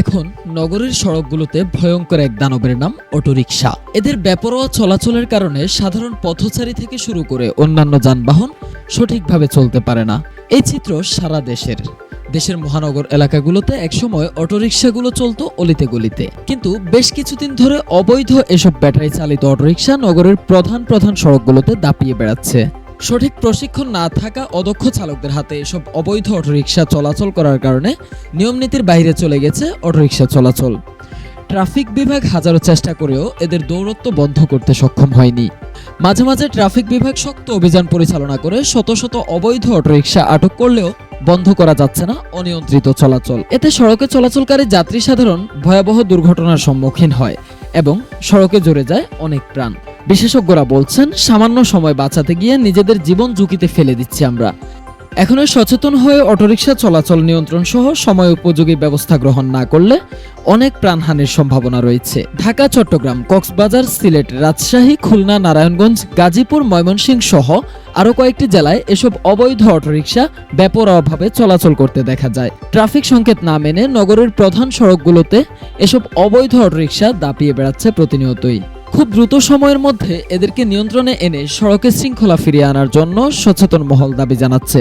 এখন নগরের সড়কগুলোতে ভয়ঙ্কর এক দানবের নাম অটোরিকশা। এদের বেপরোয়া চলাচলের কারণে সাধারণ পথচারী থেকে শুরু করে অন্যান্য যানবাহন সঠিকভাবে চলতে পারে না। এই চিত্র সারা দেশের। দেশের মহানগর এলাকাগুলোতে একসময় অটোরিকশাগুলো চলতো অলিতে গলিতে। কিন্তু বেশ কিছুদিন ধরে অবৈধ এসব ব্যাটারি চালিত অটোরিকশা নগরের প্রধান প্রধান সড়কগুলোতে দাপিয়ে বেড়াচ্ছে। সঠিক প্রশিক্ষণ না থাকা অদক্ষ চালকদের হাতে এসব অবৈধ অটোরিকশা চলাচল করার কারণে নিয়মনীতির বাইরে চলে গেছে অটোরিকশা চলাচল। ট্রাফিক বিভাগ হাজারো চেষ্টা করেও এদের দৌরত্ব বন্ধ করতে সক্ষম হয়নি। মাঝে মাঝে ট্রাফিক বিভাগ শক্ত অভিযান পরিচালনা করে শত শত অবৈধ অটোরিকশা আটক করলেও বন্ধ করা যাচ্ছে না অনিয়ন্ত্রিত চলাচল। এতে সড়কে চলাচলকারী যাত্রী সাধারণ ভয়াবহ দুর্ঘটনার সম্মুখীন হয় এবং সড়কে জুড়ে যায় অনেক প্রাণ। বিশেষজ্ঞরা বলছেন, সামান্য সময় বাঁচাতে গিয়ে নিজেদের জীবন ঝুঁকিতে ফেলে দিচ্ছি আমরা। এখনও সচেতন হয়ে অটোরিকশা চলাচল নিয়ন্ত্রণ সহ সময় উপযোগী ব্যবস্থা গ্রহণ না করলে অনেক প্রাণহানির সম্ভাবনা রয়েছে। ঢাকা, চট্টগ্রাম, কক্সবাজার, সিলেট, রাজশাহী, খুলনা, নারায়ণগঞ্জ, গাজীপুর, ময়মনসিংহ সহ আরও কয়েকটি জেলায় এসব অবৈধ অটোরিকশা বেপরোয়াভাবে চলাচল করতে দেখা যায়। ট্রাফিক সংকেত না মেনে নগরের প্রধান সড়কগুলোতে এসব অবৈধ অটোরিকশা দাপিয়ে বেড়াচ্ছে প্রতিনিয়তই। খুব দ্রুত সময়ের মধ্যে এদেরকে নিয়ন্ত্রণে এনে সড়কে শৃঙ্খলা ফিরিয়ে আনার জন্য সচেতন মহল দাবি জানাচ্ছে।